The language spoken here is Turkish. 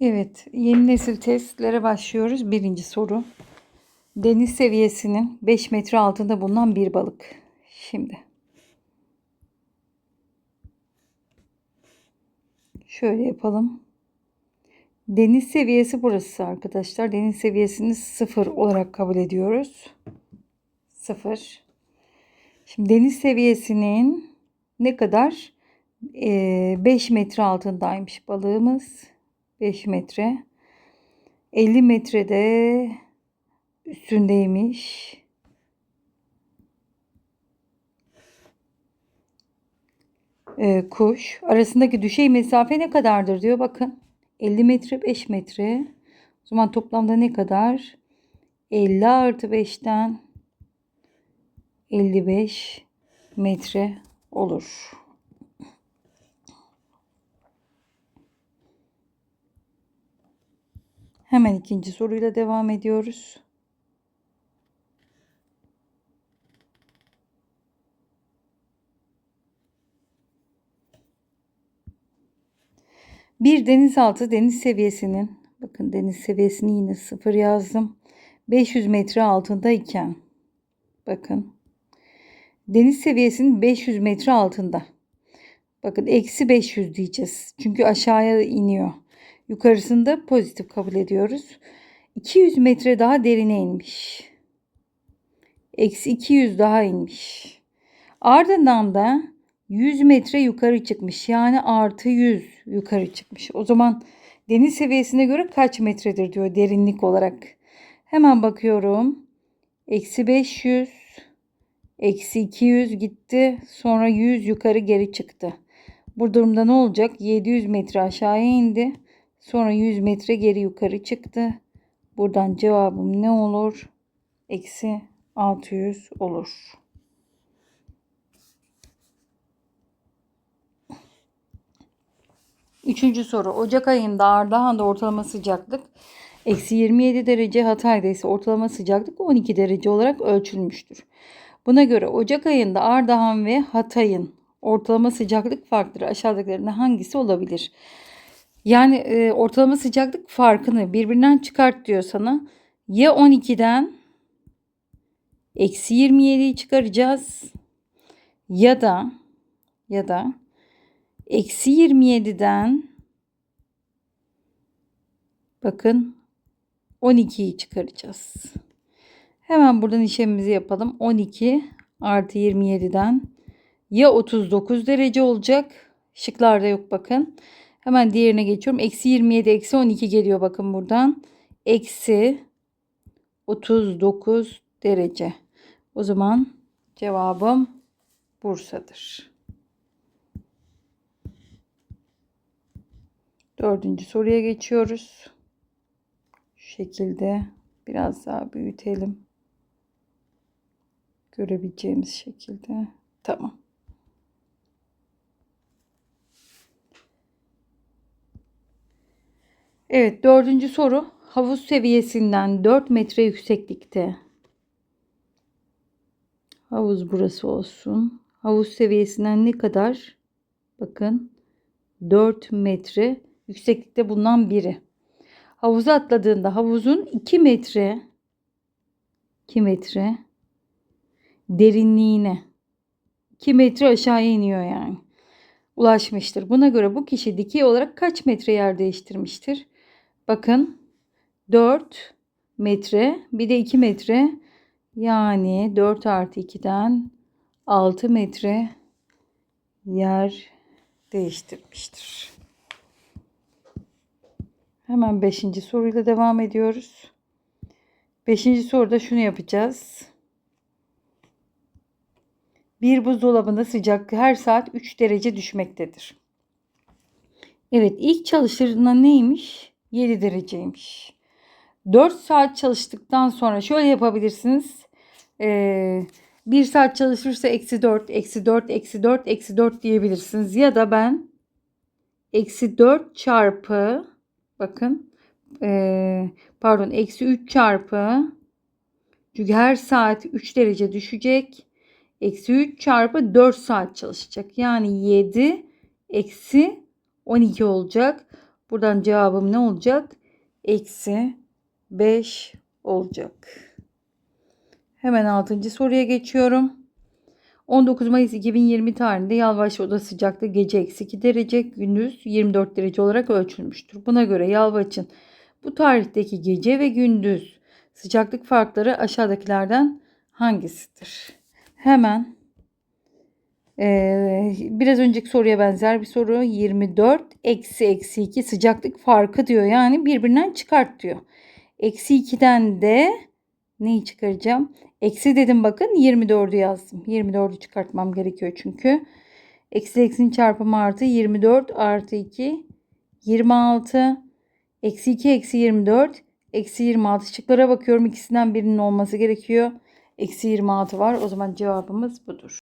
Evet, yeni nesil testlere başlıyoruz. Birinci soru. Deniz seviyesinin 5 metre altında bulunan bir balık. Şimdi. Şöyle yapalım. Deniz seviyesi burası arkadaşlar. Deniz seviyesini sıfır olarak kabul ediyoruz. Sıfır. Şimdi deniz seviyesinin ne kadar? Ee, 5 metre altındaymış balığımız. 5 metre. 50 metrede üstündeymiş. Ee, kuş. Arasındaki düşey mesafe ne kadardır diyor. Bakın. 50 metre 5 metre. O zaman toplamda ne kadar? 50 artı 5'ten 55 metre olur. Hemen ikinci soruyla devam ediyoruz. Bir denizaltı deniz seviyesinin bakın deniz seviyesini yine sıfır yazdım. 500 metre altındayken bakın deniz seviyesinin 500 metre altında. Bakın eksi 500 diyeceğiz. Çünkü aşağıya iniyor. Yukarısında pozitif kabul ediyoruz. 200 metre daha derine inmiş. Eksi 200 daha inmiş. Ardından da 100 metre yukarı çıkmış. Yani artı 100 yukarı çıkmış. O zaman deniz seviyesine göre kaç metredir diyor derinlik olarak. Hemen bakıyorum. Eksi 500. Eksi 200 gitti. Sonra 100 yukarı geri çıktı. Bu durumda ne olacak? 700 metre aşağıya indi. Sonra 100 metre geri yukarı çıktı. Buradan cevabım ne olur? Eksi 600 olur. Üçüncü soru. Ocak ayında Ardahan'da ortalama sıcaklık eksi 27 derece, Hatay'da ise ortalama sıcaklık 12 derece olarak ölçülmüştür. Buna göre Ocak ayında Ardahan ve Hatay'ın ortalama sıcaklık farkları aşağıdakilerinde hangisi olabilir? Yani e, ortalama sıcaklık farkını birbirinden çıkart diyor sana. Ya 12'den eksi 27'yi çıkaracağız ya da ya da eksi 27'den bakın 12'yi çıkaracağız. Hemen buradan işlemimizi yapalım. 12 artı 27'den ya 39 derece olacak. Şıklarda yok bakın. Hemen diğerine geçiyorum. Eksi 27 eksi 12 geliyor bakın buradan. Eksi 39 derece. O zaman cevabım Bursa'dır. Dördüncü soruya geçiyoruz. Şu şekilde biraz daha büyütelim. Görebileceğimiz şekilde. Tamam. Evet dördüncü soru. Havuz seviyesinden 4 metre yükseklikte. Havuz burası olsun. Havuz seviyesinden ne kadar? Bakın 4 metre yükseklikte bulunan biri. Havuza atladığında havuzun 2 metre 2 metre derinliğine 2 metre aşağıya iniyor yani. Ulaşmıştır. Buna göre bu kişi dikey olarak kaç metre yer değiştirmiştir? Bakın 4 metre bir de 2 metre yani 4 artı 2'den 6 metre yer değiştirmiştir. Hemen 5. soruyla devam ediyoruz. 5. soruda şunu yapacağız. Bir buzdolabında sıcaklığı her saat 3 derece düşmektedir. Evet ilk çalıştırdığında neymiş? 7 dereceymiş. 4 saat çalıştıktan sonra şöyle yapabilirsiniz. Ee, 1 saat çalışırsa eksi 4, eksi 4, eksi 4, eksi 4 diyebilirsiniz. Ya da ben eksi 4 çarpı bakın ee, pardon eksi 3 çarpı çünkü her saat 3 derece düşecek. Eksi 3 çarpı 4 saat çalışacak. Yani 7 eksi 12 olacak. Buradan cevabım ne olacak? Eksi 5 olacak. Hemen 6. soruya geçiyorum. 19 Mayıs 2020 tarihinde Yalvaç oda sıcaklığı gece eksi 2 derece, gündüz 24 derece olarak ölçülmüştür. Buna göre Yalvaç'ın bu tarihteki gece ve gündüz sıcaklık farkları aşağıdakilerden hangisidir? Hemen ee, biraz önceki soruya benzer bir soru. 24 eksi eksi 2 sıcaklık farkı diyor. Yani birbirinden çıkart diyor. Eksi 2'den de neyi çıkaracağım? Eksi dedim bakın 24'ü yazdım. 24'ü çıkartmam gerekiyor çünkü. Eksi eksinin çarpımı artı 24 artı 2 26 eksi 2 eksi 24 eksi 26 şıklara bakıyorum. ikisinden birinin olması gerekiyor. Eksi 26 var. O zaman cevabımız budur.